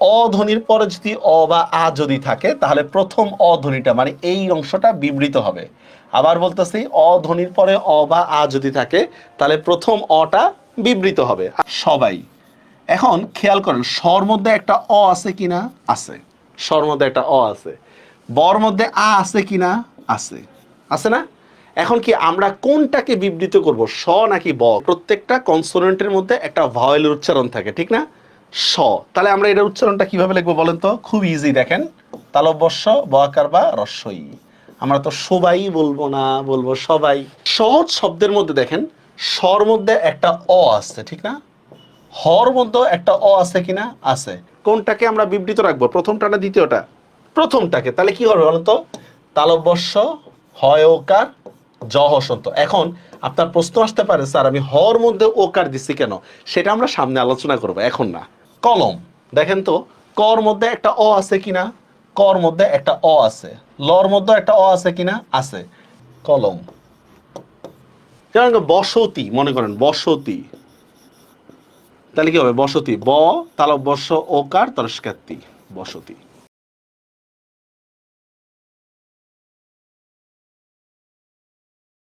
অধ্বনির পরে যদি অ বা আ যদি থাকে, তাহলে প্রথম অধ্বনিটা মানে এই অংশটা বিবৃত হবে। আবার বলতেছি অধ্বনির পরে অ বা আ যদি থাকে, তাহলে প্রথম অটা বিবৃত হবে। সবাই, এখন খেয়াল করেন, স্বর মধ্যে একটা অ আছে কিনা? আছে। স্বর মধ্যে একটা অ আছে। বর মধ্যে আ আছে কিনা? আছে। আছে না? এখন কি আমরা কোনটাকে বিবৃত করব স নাকি ব? প্রত্যেকটা কনসোনেন্টের মধ্যে একটা ভয়েলের উচ্চারণ থাকে, ঠিক না? স। তাহলে আমরা এটার উচ্চারণটা কীভাবে লিখব বলেন তো? খুব ইজি দেখেন। তালব্যস্য ব আকার বা রস্বই আমরা তো সবাই বলব না, বলব সবাই। সহজ শব্দের মধ্যে দেখেন, স্বর মধ্যে একটা অ আছে, ঠিক না? হর মধ্যে একটা অ আছে কিনা? আছে। কোনটাকে আমরা বিবৃত রাখব? প্রথমটা না দ্বিতীয়টা? প্রথমটাকে। তাহলে কি হবে বলতো তালব্যস্য হয় ওকার, জ হসন্ত। এখন আপনার প্রশ্ন আসতে পারে, স্যার, আমি হর মধ্যে ওকার দিছি কেন? সেটা আমরা সামনে আলোচনা করব, এখন না। কলম। দেখেন তো, কর মধ্যে একটা অ আছে কিনা? কর মধ্যে একটা অ আছে। লর মধ্যে একটা অ আছে কিনা? আছে। কলম। যেমন বসতি, মনে করেন, বসতি। তাহলে কি হবে? বসতি। ব, তালব্যস্য, ওকার তরস্কার তি বসতি।